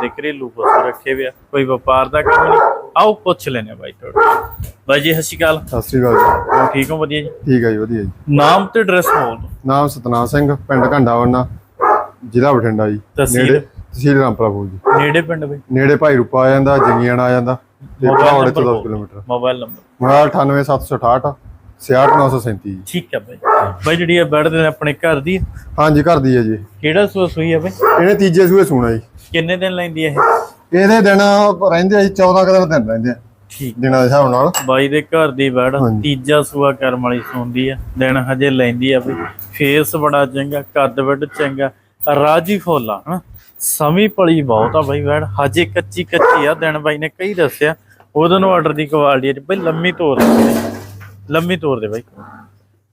ਆਪਦੇ ਘਰੇਲੂ ਪਸ਼ੂ ਰੱਖੇ ਹੋਏ ਆ ਕੋਈ ਵਪਾਰ ਦਾ ਕੰਮ ਨਹੀਂ। ਆਓ ਪੁੱਛ ਲੈਨੇ ਬਾਈ ਤੁਹਾਡੇ ਬਾਈ ਜੀ ਸਤਿ ਸ਼੍ਰੀ ਅਕਾਲ। ਸਤਿ ਸ੍ਰੀ ਅਕਾਲ ਜੀ। ਹੋਰ ਠੀਕ ਹੋ ਵਧੀਆ ਜੀ? ਠੀਕ ਹੈ ਜੀ ਵਧੀਆ ਜੀ। ਨਾਮ ਤੇ ਐਡਰੈਸ ਬੋਲ ਦਿਓ। ਨਾਮ ਸਤਨਾਮ ਸਿੰਘ ਪਿੰਡ ਘੰਡਾਵਣਾ ਜ਼ਿਲ੍ਹਾ ਬਠਿੰਡਾ ਜੀ। ਤਹਿਸੀਲ? ਨੇੜੇ ਤਹਿਸੀਲ ਰਾਮਪੁਰਾ ਬੋਲ ਜੀ। ਨੇੜੇ ਪਿੰਡ ਬਈ? ਨੇੜੇ ਭਾਈ ਰੂਪਾ ਆ ਜਾਂਦਾ ਜੰਗੀਆਣਾ ਆ ਜਾਂਦਾ। ਤੇ ਮੋਬਾਈਲ ਭਰਾਉਣੇ ਤੋਂ number 10 kilometre. Mobile number mobile 98768 66937 ਜੀ। ਠੀਕ ਹੈ ਬਾਈ। ਬਾਈ ਜਿਹੜੀ ਆ ਬੈਠ ਦੇ ਆਪਣੇ ਘਰ ਦੀ। ਹਾਂਜੀ ਘਰ ਦੀ ਹੈ ਜੀ। ਕਿਹੜਾ ਸੂਆ ਸੂਈ ਆ ਬਾਈ? ਇਹਨੇ ਤੀਜੇ ਸੂਏ ਸੂਣਾ ਜੀ। ਕਿੰਨੇ ਦਿਨ ਲੈਂਦੀ ਇਹ? ਇਹਦੇ ਦਿਨ ਰਹਿੰਦੇ ਆ ਜੀ 14 ਕੁ ਦਿਨ ਦਿਨ ਰਹਿੰਦੇ ਆ। ਠੀਕ। ਦਿਨਾਂ ਦੇ ਹਿਸਾਬ ਨਾਲ। ਬਾਈ ਦੇ ਘਰ ਦੀ ਹਾਂਜੀ। ਤੀਜਾ ਸੂਆ ਕਰਮ ਵਾਲੀ ਸੌਂਦੀ ਆ ਦਿਨ ਹਜੇ ਲੈਂਦੀ ਆ ਬਈ। ਫੇਸ ਬੜਾ ਚੰਗਾ ਕੱਦ ਵੱਡ ਚੰਗਾ ਰਾਜੀ ਫੋਲਾ ਹਨਾ? ਸਮੀ ਪਲੀ ਬਹੁਤ ਆ ਬਾਈ ਬੈੜ ਹਜੇ ਕੱਚੀ ਕੱਚੀ ਆ ਦਿਨ ਬਾਈ ਨੇ ਕਈ ਦੱਸਿਆ। ਉਹਦੋਂ ਨੂੰ ਆਰਡਰ ਦੀ ਕੁਆਲਿਟੀ ਬਈ ਲੰਮੀ ਤੋਰ ਦੇ ਲੰਮੀ ਤੋਰ ਦੇ ਬਾਈ।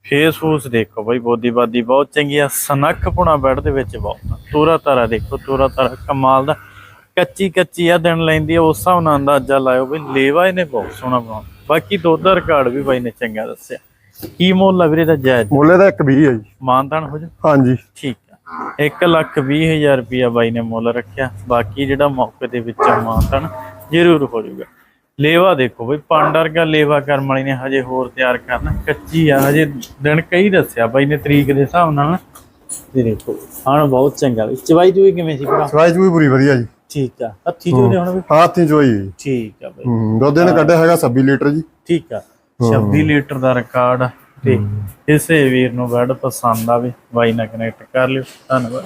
ਫੇਸ ਫੂਸ ਦੇਖੋ ਬਾਈ ਬੋਦੀ ਬਾਦੀ ਬਹੁਤ ਚੰਗੀ ਆ ਸਨੱਖ ਪੁਣਾ ਬੈੜ ਦੇ ਵਿੱਚ ਬਹੁਤ। ਤੋਰਾ ਤਾਰਾ ਦੇਖੋ ਤੋਰਾ ਤਾਰਾ ਕਮਾਲ ਦਾ। ਕੱਚੀ ਕੱਚੀ ਆ ਦਿਨ ਲੈਂਦੀ ਆ ਉਸ ਹਿਸਾਬ ਨਾਲ ਅੰਦਾਜ਼ਾ ਲਾਇਓ ਬਈ। ਲੇਵਾ ਇਹਨੇ ਬਹੁਤ ਸੋਹਣਾ ਬਣਾਉਣਾ। ਬਾਕੀ ਦੁੱਧ ਦਾ ਰਿਕਾਰਡ ਵੀ ਬਾਈ ਨੇ ਚੰਗਾ ਦੱਸਿਆ। ਕੀ ਮੁੱਲ ਆ ਵੀਰੇ ਦਾ ਜਾਇਜ਼? ਮੁੱਲੇ ਦਾ ਇੱਕ 20 ਹੈ ਜੀ। ਮਾਨਤਾਨ ਹੋ ਜਾ ਹਾਂਜੀ। ਠੀਕ ਆ। 1 ਲੱਖ 20 ਹਜ਼ਾਰ ਰੁਪਇਆ ਬਾਈ ਨੇ ਮੁੱਲ ਰੱਖਿਆ। ਬਾਕੀ ਜਿਹੜਾ ਮੌਕੇ ਦੇ ਵਿੱਚ ਮਾਨਤਾਨ ਜ਼ਰੂਰ ਹੋ ਜਾਊਗਾ। ਲੇਵਾ ਦੇਖੋ ਬਈ ਪੰਡ ਵਰਗਾ ਲੇਵਾ ਕਰਮ ਵਾਲੀ ਨੇ ਹਜੇ ਹੋਰ ਤਿਆਰ ਕਰਨਾ। ਕੱਚੀ ਆ ਹਜੇ ਦਿਨ ਕਈ ਦੱਸਿਆ ਬਾਈ ਨੇ ਤਰੀਕ ਦੇ ਹਿਸਾਬ ਨਾਲ। ਇਹ ਦੇਖੋ ਹਾਂ ਬਹੁਤ ਚੰਗਾ। ਵੀ ਚਵਾਈ ਦੂਈ ਕਿਵੇਂ ਸੀ ਭਰਾ? ਸਵਾਈ ਚੂਈ ਪੂਰੀ ਵਧੀਆ ਜੀ। ਠੀਕ ਆ। ਹੱਥੀ ਜੋ ਨੇ ਹੁਣ ਵੀ? ਹਾਥੀ ਚੋਈ ਜੀ। ਠੀਕ ਆ ਬਾਈ। ਹੂੰ ਦੁੱਧ ਇਹਨੇ ਕੱਢਿਆ ਹੈਗਾ 26 ਲੀਟਰ ਜੀ। ਠੀਕ ਆ। 26 ਲੀਟਰ ਦਾ ਰਿਕਾਰਡ ਤੇ ਇਸੇ ਵੀਰ ਨੂੰ ਬੈਡ ਪਸੰਦ ਆਵੇ ਬਾਈ ਨਾਲ ਕਨੈਕਟ ਕਰ ਲਿਓ। ਧੰਨਵਾਦ।